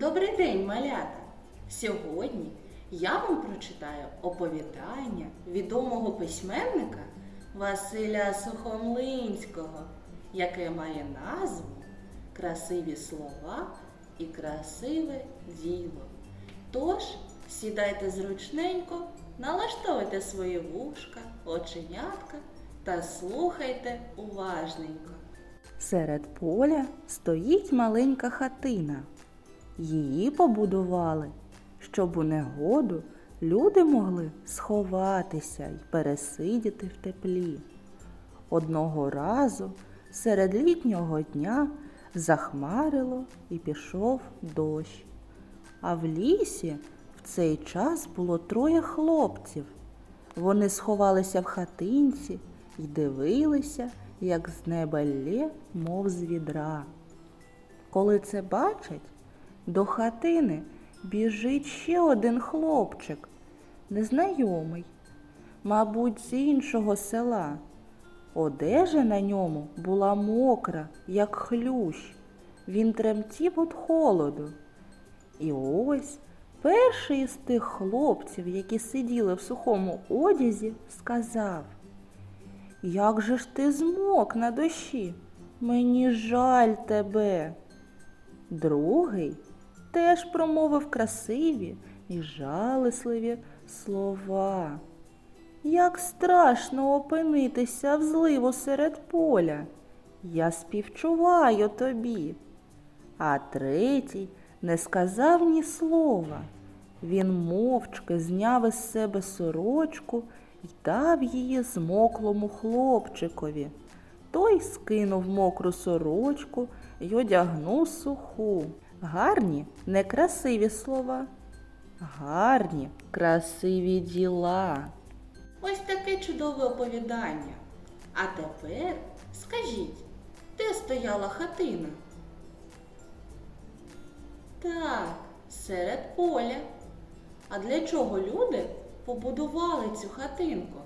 Добрий день, малята! Сьогодні я вам прочитаю оповідання відомого письменника Василя Сухомлинського, яке має назву Красиві слова і красиве діло. Тож сідайте зручненько, налаштовуйте свої вушка, оченятка та слухайте уважненько. Серед поля стоїть маленька хатина. Її побудували, щоб у негоду люди могли сховатися й пересидіти в теплі. Одного разу серед літнього дня захмарило і пішов дощ. А в лісі в цей час було троє хлопців. Вони сховалися в хатинці й дивилися, як з неба лє, мов з відра. Коли це бачать, до хатини біжить ще один хлопчик, незнайомий, мабуть, з іншого села. Одежа на ньому була мокра, як хлющ. Він тремтів від холоду. І ось перший із тих хлопців, які сиділи в сухому одязі, сказав Як же ж ти змок на дощі? Мені жаль тебе. Другий теж промовив красиві і жалісливі слова. Як страшно опинитися в зливу серед поля. Я співчуваю тобі. А третій не сказав ні слова. Він мовчки зняв із себе сорочку і дав її змоклому хлопчикові. Той скинув мокру сорочку й одягнув суху. Гарні, некрасиві слова. Гарні, красиві діла. Ось таке чудове оповідання. А тепер скажіть, де стояла хатина? Так, серед поля. А для чого люди побудували цю хатинку?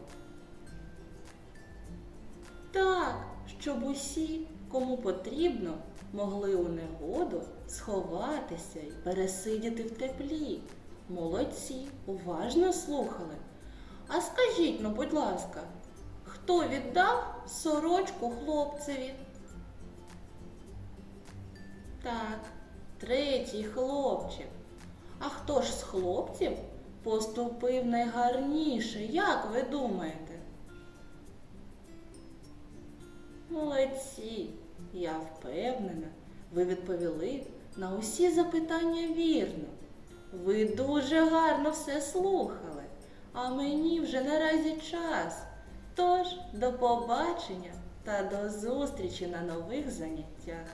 Щоб усі, кому потрібно, могли у негоду сховатися і пересидіти в теплі. Молодці, уважно слухали. А скажіть, ну, будь ласка, хто віддав сорочку хлопцеві? Так, третій хлопчик. А хто ж з хлопців поступив найгарніше? Як ви думаєте? Молодці, я впевнена, ви відповіли на усі запитання вірно. Ви дуже гарно все слухали, а мені вже наразі час. Тож до побачення та до зустрічі на нових заняттях.